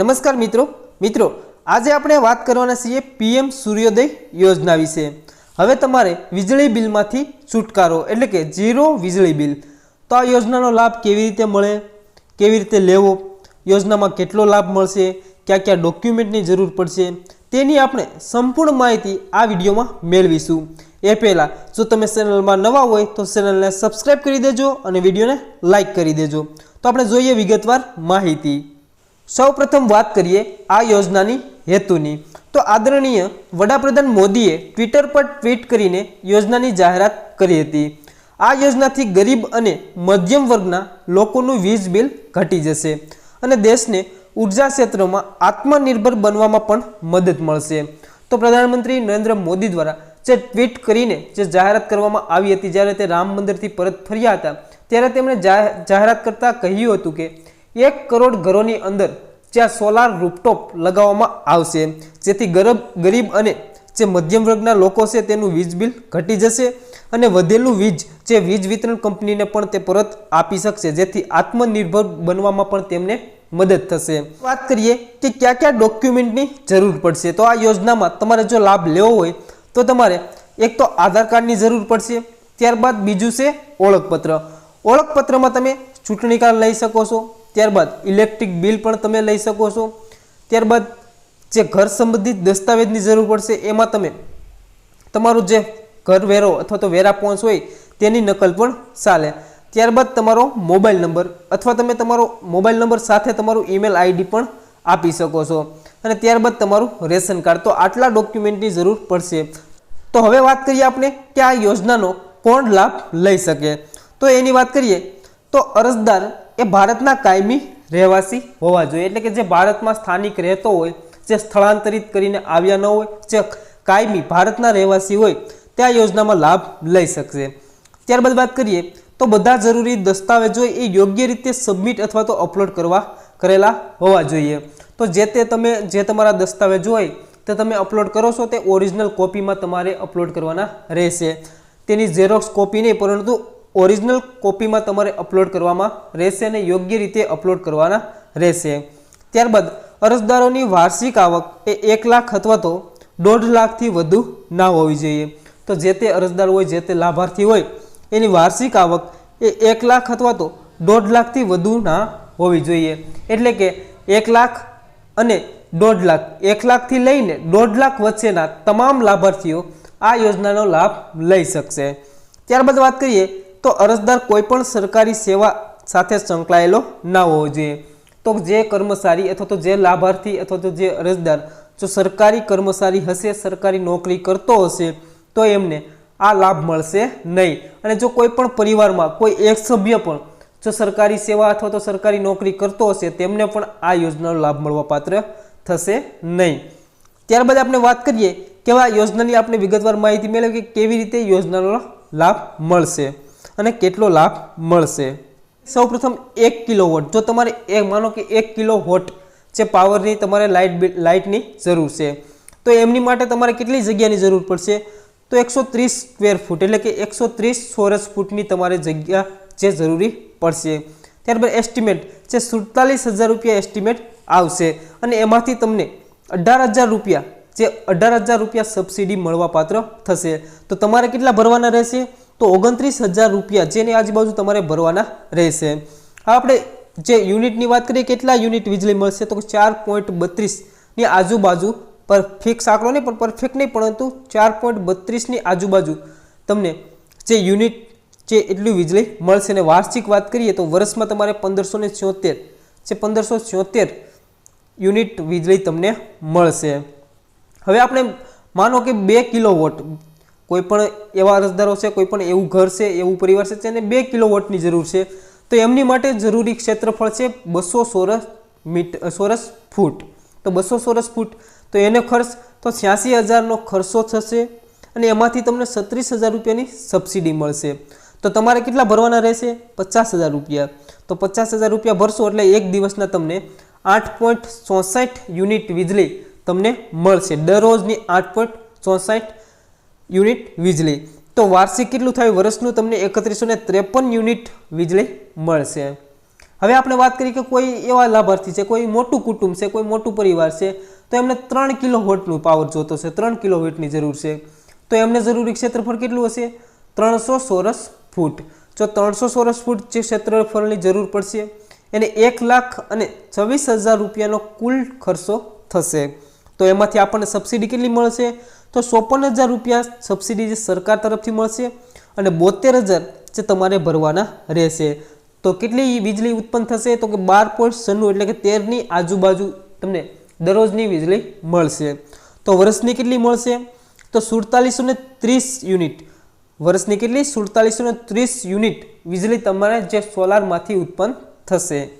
નમસ્કાર મિત્રો. મિત્રો, આજે આપણે વાત કરવાના છીએ પીએમ સૂર્યોદય યોજના વિશે. હવે તમારે વીજળી બિલમાંથી છુટકારો, એટલે કે ઝીરો વીજળી બિલ. તો આ યોજનાનો લાભ કેવી રીતે મળે? કેવી રીતે લેવો? યોજનામાં કેટલો લાભ મળશે? કયા કયા ડોક્યુમેન્ટની જરૂર પડશે? તેની આપણે સંપૂર્ણ માહિતી આ વિડીયોમાં મેળવીશું. એ પહેલાં, જો તમે ચેનલમાં નવા હોય, તો ચેનલને સબસ્ક્રાઈબ કરી દેજો અને વિડીયોને લાઇક કરી દેજો. તો આપણે જોઈએ વિગતવાર માહિતી. સૌ પ્રથમ વાત કરીએ આ યોજનાની હેતુની. તો આદરણીય વડાપ્રધાન મોદીએ ટ્વિટર પર ટ્વીટ કરીને યોજનાની જાહેરાત કરી હતી. આ યોજનાથી ગરીબ અને મધ્યમ વર્ગના લોકોનું વીજ બિલ ઘટી જશે અને દેશને ઊર્જા ક્ષેત્રમાં આત્મનિર્ભર બનવામાં પણ મદદ મળશે. તો પ્રધાનમંત્રી નરેન્દ્ર મોદી દ્વારા જે ટ્વીટ કરીને જે જાહેરાત કરવામાં આવી હતી, જ્યારે તે રામ મંદિરથી પરત ફર્યા હતા, ત્યારે તેમણે જાહેરાત કરતાં કહ્યું હતું કે એક કરોડ ઘરોની અંદર જ્યાં સોલાર રૂપટોપ લગાવવામાં આવશે. જેથી ગરબ, ગરીબ અને જે મધ્યમ વર્ગના લોકો છે તેનું વીજ બિલ ઘટી જશે અને વધેલું વીજ જે વીજ વિતરણ કંપનીને પણ તે પરત આપી શકશે. જેથી આત્મનિર્ભર બનવામાં પણ તેમને મદદ થશે. વાત કરીએ કે કયા કયા ડોક્યુમેન્ટની જરૂર પડશે? તો આ યોજનામાં તમારે જો લાભ લેવો હોય તો તમારે એક તો આધાર કાર્ડની જરૂર પડશે, ત્યારબાદ બીજું છે ઓળખપત્ર. ઓળખપત્રમાં તમે ચૂંટણી કાર્ડ લઈ શકો છો ત્યારબાદ ઇલેક્ટ્રિક બિલ પણ તમે લઈ શકો છો. ત્યારબાદ જે ઘર સંબંધિત દસ્તાવેજની જરૂર પડશે, એમાં તમે તમારું જે ઘર વેરો અથવા તો વેરા પહોંચ હોય, તેની નકલ પણ ચાલે. ત્યારબાદ તમારો મોબાઈલ નંબર અથવા તમે તમારો મોબાઈલ નંબર સાથે તમારું ઈમેલ આઈડી પણ આપી શકો છો. અને ત્યારબાદ તમારું રેશન કાર્ડ. તો આટલા ડોક્યુમેન્ટની જરૂર પડશે. તો હવે વાત કરીએ આપણે કે આ યોજનાનો કોણ લાભ લઈ શકે. તો એની વાત કરીએ તો અરજદાર એ ભારતના કાયમી રહેવાસી હોવા જોઈએ. એટલે કે જે ભારતમાં સ્થાનિક રહેતો હોય, જે સ્થળાંતરિત કરીને આવ્યા ન હોય, જે કાયમી ભારતના રહેવાસી હોય તે આ યોજનામાં લાભ લઈ શકશે. ત્યારબાદ વાત કરીએ, તો બધા જરૂરી દસ્તાવેજો એ યોગ્ય રીતે સબમિટ અથવા તો અપલોડ કરવા કરેલા હોવા જોઈએ. તો જે તે તમે, જે તમારા દસ્તાવેજો હોય, તે તમે અપલોડ કરો છો, તે ઓરિજિનલ કોપીમાં તમારે અપલોડ કરવાના રહેશે. તેની ઝેરોક્સ કોપી નહીં, પરંતુ ઓરિજિનલ કોપીમાં તમારે અપલોડ કરવામાં રહેશે અને યોગ્ય રીતે અપલોડ કરવાના રહેશે. ત્યારબાદ, અરજદારોની વાર્ષિક આવક એ એક લાખ અથવા તો દોઢ લાખથી વધુ ના હોવી જોઈએ. તો જે તે અરજદાર હોય, જે તે લાભાર્થી હોય, એની વાર્ષિક આવક એ એક લાખ અથવા તો દોઢ લાખથી વધુ ના હોવી જોઈએ. એટલે કે એક લાખ અને દોઢ લાખ. એક લાખથી લઈને દોઢ લાખ વચ્ચેના તમામ લાભાર્થીઓ આ યોજનાનો લાભ લઈ શકશે. ત્યારબાદ વાત કરીએ તો અરજદાર કોઈ પણ સરકારી સેવા સાથે સંકળાયેલો ના હોવો જોઈએ. તો જે કર્મચારી અથવા તો જે લાભાર્થી અથવા તો જે અરજદાર જો સરકારી કર્મચારી હશે, સરકારી નોકરી કરતો હશે, તો એમને આ લાભ મળશે નહીં. અને જો કોઈ પણ પરિવારમાં કોઈ એક સભ્ય પણ જો સરકારી સેવા અથવા તો સરકારી નોકરી કરતો હશે, તેમને પણ આ યોજનાનો લાભ મળવા પાત્ર થશે નહીં. ત્યારબાદ આપણે વાત કરીએ કે આ યોજનાની આપણે વિગતવાર માહિતી મેળવી કે કેવી રીતે યોજનાનો લાભ મળશે. અને કેટલો લાભ મળશે? સૌપ્રથમ એક કિલો વોટ જો તમારે એક માનો કે એક કિલો વોટ જે પાવરની તમારે લાઇટ લાઇટની જરૂર છે, તો એમની માટે તમારે કેટલી જગ્યાની જરૂર પડશે? તો એકસો ત્રીસ સ્ક્વેર ફૂટ, એટલે કે એકસો ત્રીસ ચોરસ ફૂટની તમારે જગ્યા જે જરૂરી પડશે. ત્યારબાદ એસ્ટિમેટ, જે સુડતાલીસ હજાર રૂપિયા એસ્ટિમેટ આવશે. અને એમાંથી તમને અઢાર હજાર રૂપિયા, જે અઢાર હજાર રૂપિયા સબસિડી મળવાપાત્ર થશે. તો તમારે કેટલા ભરવાના રહેશે? તો ઓગણત્રીસ હજાર રૂપિયા જેની આજુબાજુ તમારે ભરવાના રહેશે. આપણે જે યુનિટની વાત કરીએ, કેટલા યુનિટ વીજળી મળશે તો ચાર પોઈન્ટ બત્રીસની આજુબાજુ પર ફિક્સ આંકડો નહીં, પણ પરફેક્ટ નહીં, પરંતુ ચાર પોઈન્ટ બત્રીસની આજુબાજુ તમને જે યુનિટ જે એટલું વીજળી મળશે અને વાર્ષિક વાત કરીએ તો વર્ષમાં તમારે પંદરસો ને છોતેર, જે પંદરસો છોતેર યુનિટ વીજળી તમને મળશે. હવે આપણે માનો કે બે કિલો વોટ કોઈ પણ એવા અરજદારો છે, કોઈપણ એવું ઘર છે, એવું પરિવાર છે તેને બે કિલો વોટની જરૂર છે, તો એમની માટે જરૂરી ક્ષેત્રફળ છે બસો સોરસ મીટ સોરસ ફૂટ. તો બસો સોરસ ફૂટ, તો એનો ખર્ચ, તો છ્યાસી હજારનો ખર્ચો થશે અને એમાંથી તમને છત્રીસ હજાર રૂપિયાની સબસિડી મળશે. તો તમારે કેટલા ભરવાના રહેશે? પચાસ હજાર રૂપિયા. તો પચાસ હજાર રૂપિયા ભરશો એટલે એક દિવસના તમને આઠ પોઈન્ટ ચોસઠ યુનિટ વીજળી તમને મળશે. દરરોજની આઠ પોઈન્ટ ચોસઠ યુનિટ વીજળી. તો વાર્ષિક કેટલું થાય વર્ષનું? તમને એકત્રીસો ત્રેપન યુનિટ વીજળી મળશે. હવે આપણે વાત કરીએ કે કોઈ એવા લાભાર્થી છે, કોઈ મોટું કુટુંબ છે, કોઈ મોટું પરિવાર છે, તો એમને ત્રણ કિલો વોટનું પાવર જોતો છે ત્રણ કિલો વોટની જરૂર છે. તો એમને જરૂરી ક્ષેત્રફળ કેટલું હશે? ત્રણસો સોરસ ફૂટ. જો ત્રણસો સોરસ ફૂટ જે ક્ષેત્રફળની જરૂર પડશે, એને એક લાખ અને છવ્વીસ હજાર રૂપિયાનો કુલ ખર્ચો થશે. તો એમાંથી આપણને સબસિડી કેટલી મળશે? તો ચોપન હજાર રૂપિયા સબસિડી જે સરકાર તરફથી મળશે અને બોતેર હજાર જે તમારે ભરવાના રહેશે. તો કેટલી વીજળી ઉત્પન્ન થશે? તો કે બાર પોઈન્ટ સન્નું એટલે કે તેરની આજુબાજુ તમને દરરોજની વીજળી મળશે. તો વર્ષની કેટલી મળશે? તો સુડતાલીસો ને ત્રીસ યુનિટ. વર્ષની કેટલી? સુડતાલીસો ને ત્રીસ યુનિટ વીજળી તમારે જે સોલારમાંથી ઉત્પન્ન થશે.